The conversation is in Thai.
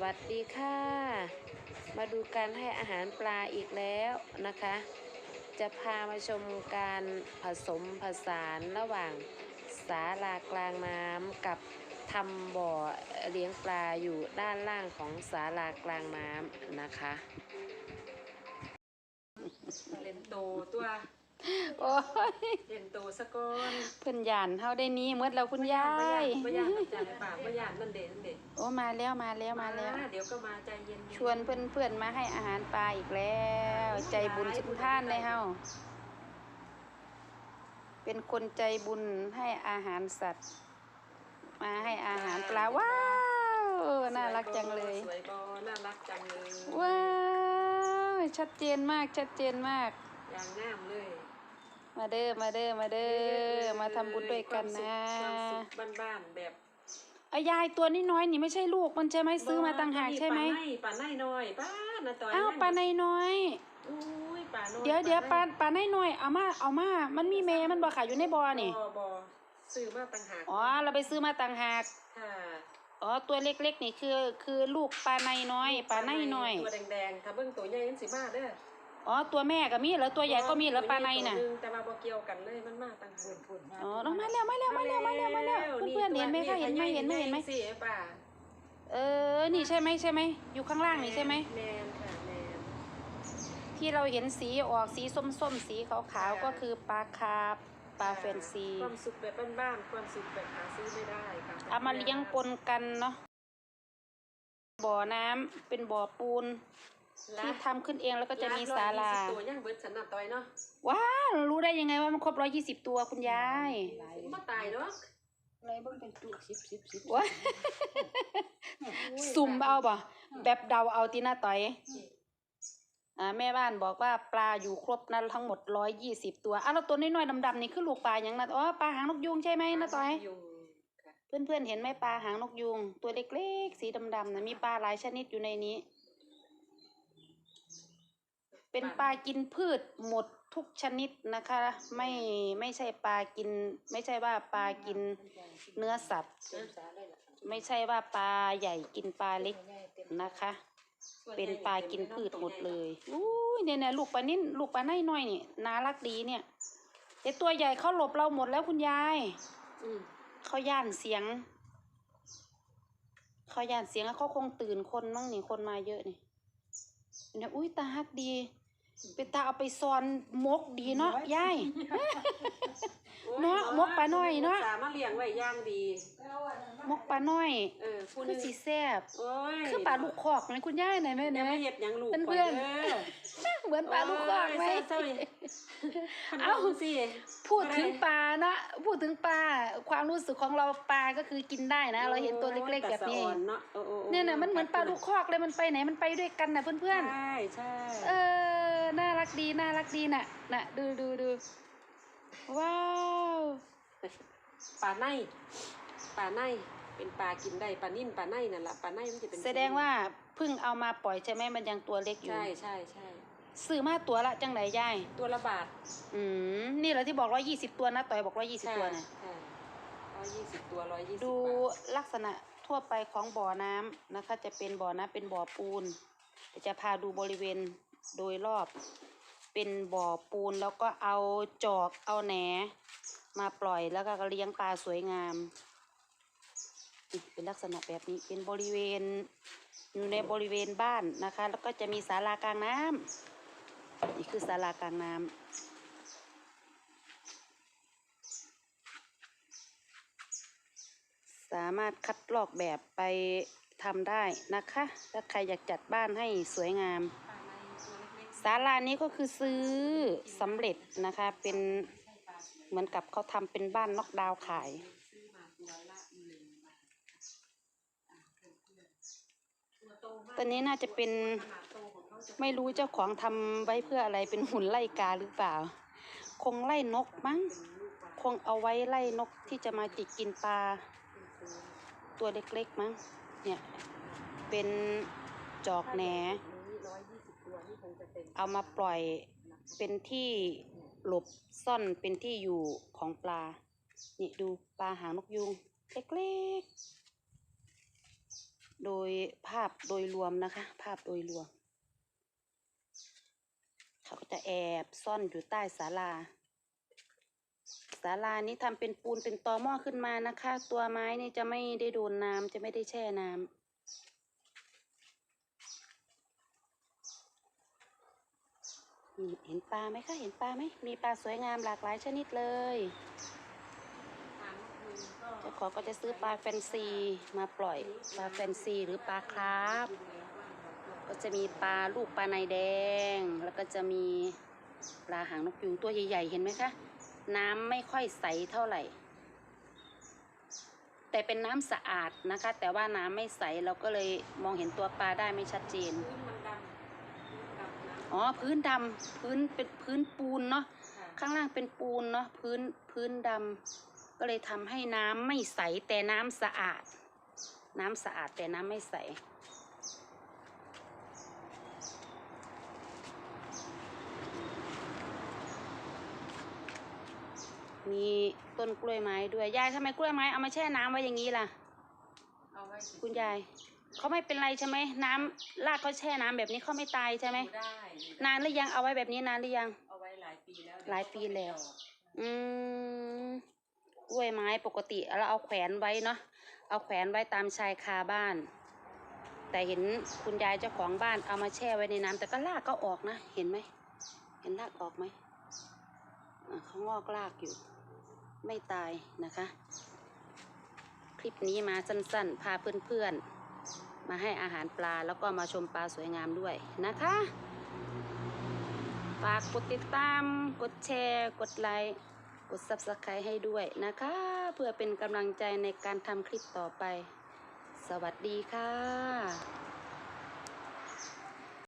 วัสดีค่ะ มาดูการให้อาหารปลาอีกแล้วนะคะ จะพามาชมการผสมผสานระหว่างศาลากลางน้ำกับทำบ่อเลี้ยงปลาอยู่ด้านล่างของศาลากลางน้ำนะคะ เล่นโตตัว โอ้ยเล่นโตสะก้อนเพิ่นยานเฮาได้นี้เมื่อเราคุณยาบ่ยบ่ยานมันจังป่าบ่ยานมันเด็นั่นเด็โอ้มาแล้วมาแล้วมาแล้ว เดี๋ยวก็มาใจเย็นๆชวนเพื่อนๆมาให้อาหารปลาอีกแล้ว ใจบุญสุนท่านเลยเฮาเป็นคนใจบุญให้อาหารสัตว์ มาให้อาหารปลาว้าวน่ารักจังเลยสวยบ่น่ารักจังเลยว้าวชัดเจนมากชัดเจนมากอย่างงามเลย มาเด้อมาเด้อมาเด้อมาทำบุญด้วยกันนะความสุขบ้านๆแบบเอายายตัวนี้น้อยนี่ไม่ใช่ลูกมันใช่ไหมซื้อมาต่างหากใช่ไหมปลาในปลาในน้อยป้าน่ะต่อยอ้าวปลาในน้อย อุ้ยปลาน้อยเดี๋ยวเดี๋ยวปลาในปลาในน้อยเอามาเอามามันมีเมมันบ่ขายอยู่ในบ่อนี่บ่บ่ซื้อมาต่างหากอ๋อเราไปซื้อมาต่างหากค่ะอ๋อตัวเล็กๆนี่คือคือลูกปลาในน้อยปลาในน้อยตัวแดงๆถ้าเบิ่งตัวใหญ่มันสิมาเด้อ อ๋อตัวแม่ก็มีแล้วตัวใหญ่ก็มีแล้วปลาในน่ะตัวหงแต่ว่าบ่เกี่ยวกันเลยมันมาต่างหากอ๋อน้องมาแล้วมาแล้วมาแล้วมาแล้วมาแล้วเพื่อนๆเห็นไหมคะเห็นไหมเห็นไหมเห็นไหมสิป่าเออ นี่ใช่ไหมใช่ไหมอยู่ข้างล่างนี่ใช่ไหมแมนค่ะแมนที่เราเห็นสีออกสีส้มๆสีขาวๆก็คือปลาคาร์ฟปลาแฟนซีความสุขแบบบ้านๆความสุขแบบหาซื้อไม่ได้ค่ะเอามาเลี้ยงปนกันเนาะบ่อน้ำเป็นบ่อปูน ที่ทำขึ้นเองแล้วก็จะมีศาลาร้อยยี่สิบตัวยังเบิดฉันน่ะต่อยเนาะว้าวรู้ได้ยังไงว่ามันครบร้อยยี่สิบตัวคุณยายบ่ตายเนาะอะไรบ้างเป็นตัวสิบสิบสิบว้าสุ่มเอาบ่แบบเดาเอาตีหน้าต่อยอ่าแม่บ้านบอกว่าปลาอยู่ครบนั้นทั้งหมดร้อยยี่สิบตัวอะแล้วตัวน้อยๆดำๆนี่คือลูกปลาอย่างนั้นอ๋อปลาหางนกยูงใช่ไหมน้าต่อยยุงค่ะเพื่อนๆเห็นไหมปลาหางนกยูงตัวเล็กๆสีดำๆนะมีปลาหลายชนิดอยู่ในนี้ เป็นปลากินพืชหมดทุกชนิดนะคะ ไม่ไม่ใช่ปลากิน ไม่ใช่ว่าปลากินเนื้อสัตว์ ไม่ใช่ว่าปลาใหญ่กินปลาเล็กนะคะ เป็นปลากินพืชหมดเลยอุ้ยเนี่ยเนี่ยลูกปลานิ่นลูกปลาไนน้อยนี่น่ารักดีเนี่ยแต่ตัวใหญ่เขาหลบเราหมดแล้วคุณยายอืมเขาย่านเสียงเขาย่านเสียงแล้วเขาคงตื่นคนมั่งนี่คนมาเยอะนี่เนี่ยอุ้ยตาฮักดี เป็นตาเอาไปซอนมกดีเนาะยายเนาะมกปลาน้อยเนาะสามารถเลี้ยงไว้อย่างดี มกปลาน้อยเออผู้หคืนึองสีแซ่บโอ้ยคือปลาลูกคอกไหมคุณยายไหนไหมอไหนย่าไหมมาเฮ็ดหยังลูกเพื่อนๆข่ยเด้อเหมือนปลาลูกคอกไหมโยเศร้าๆเอ้าเอ้าสิพูดถึงปลานะพูดถึงปลาความรู้สึกของเราปลาก็คือกินได้นะ เราเห็นตัวเล็กๆแบบนี้โอ้ยตาสะอ่อนเนาะโอ้โอ้โอ้เนี่ยน่ะมันเหมือนปลาลูกคอกเลยมันไปไหนมันไปด้วยกันนะเพื่อนใช่ใช่ๆเออ น่ารักดีน่ารักดีน่ะน่ะดูดูดูว้าวปลาในปลาในเป็นปลากินได้ปลานิ่มปลาในนั่นแหละปลาในมันจะเป็นแสดงว่าเพิ่งเอามาปล่อยใช่ไหมมันยังตัวเล็กอยู่ใช่ใช่ใช่ซื้อมาตัวละจังไหนยายตัวละบาท อืมนี่แหละที่บอกร้อยยี่สิบตัวนะต่อยบอกร้อยยี่สิบใช่ตัวนะใช่ร้อยยี่สิบตัวร้อยยี่สิบดูบาทลักษณะทั่วไปของบ่อน้ำนะคะ จะเป็นบ่อน้ำเป็นบ่อปูนเดี๋ยวจะพาดูบริเวณ โดยรอบเป็นบ่อปูนแล้วก็เอาจอกเอาแหน มาปล่อยแล้วก็เลี้ยงปลาสวยงามเป็นลักษณะแบบนี้เป็นบริเวณอยู่ในบริเวณบ้านนะคะ แล้วก็จะมีศาลากลางน้ำนี่คือศาลากลางน้ำสามารถคัดลอกแบบไปทำได้นะคะ ถ้าใครอยากจัดบ้านให้สวยงาม ศาลานี้ก็คือซื้อสำเร็จนะคะ เป็นเหมือนกับเขาทำเป็นบ้านน็อกดาวขาย ตอนนี้น่าจะเป็นไม่รู้เจ้าของทำไว้เพื่ออะไรเป็นหุ่นไล่กาหรือเปล่า คงไล่นกมั้ง คงเอาไว้ไล่นกที่จะมาจิกกินปลา ตัวตัวเล็กๆมั้ง เนี่ย เป็นจอกแหน เอามาปล่อยเป็นที่หลบซ่อนเป็นที่อยู่ของปลา นี่ดูปลาหางนกยูงเล็กๆ โดยภาพโดยรวมนะคะ ภาพโดยรวม เขาก็จะแอบซ่อนอยู่ใต้ศาลาศาลานี้ทำเป็นปูนเป็นตอหม้อขึ้นมานะคะ ตัวไม้นี่จะไม่ได้โดนน้ำจะไม่ได้แช่น้ำ เห็นปลาไหมคะเห็นปลาไหมมีปลาสวยงามหลากหลายชนิดเลยเจ้าของก็จะซื้อปลาแฟนซีมาปล่อยปลาแฟนซีหรือปลาคราฟก็จะมีปลาลูกปลาในแดง แล้วก็จะมีปลาหางนกยูงตัวใหญ่ๆเห็นไหมคะ น้ำไม่ค่อยใสเท่าไหร่ แต่เป็นน้ำสะอาดนะคะ แต่ว่าน้ำไม่ใสเราก็เลยมองเห็นตัวปลาได้ไม่ชัดเจน พื้นมันดำดำนะ อ๋อพื้นดำพื้นเป็นพื้นปูนเนาะค่ะข้างล่างเป็นปูนเนาะพื้นพื้นดำก็เลยทำให้น้ำไม่ใสแต่น้ำสะอาด น้ำสะอาดแต่น้ำไม่ใส มีต้นกล้วยไม้ด้วยยายทำไมกล้วยไม้เอามาแช่น้ำไว้อย่างนี้ล่ะ เอาไว้สิคุณยาย เขาไม่เป็นไรใช่ไหมน้ำรากเขาแช่น้ำแบบนี้เขาไม่ตายใช่ไหม อยู่ได้อยู่ได้นานหรือยังเอาไว้แบบนี้นานหรือยัง เอาไว้หลายปีแล้วหลายปีแล้ว อืมกล้วยไม้ปกติเราเอาแขวนไว้เนาะเอาแขวนไว้ตามชายคาบ้าน แต่เห็นคุณยายเจ้าของบ้านเอามาแช่ไว้ในน้ำแต่ก็รากก็ออกนะ เห็นไหม เห็นรากออกไหมอะเขางอกรากอยู่ ไม่ตายนะคะ คลิปนี้มาสั้นๆ พาเพื่อนๆ มาให้อาหารปลาแล้วก็มาชมปลาสวยงามด้วยนะคะฝากกดติดตาม กดแชร์ กดไลค์ กด subscribe ให้ด้วยนะคะ เพื่อเป็นกำลังใจในการทำคลิปต่อไป สวัสดีค่ะ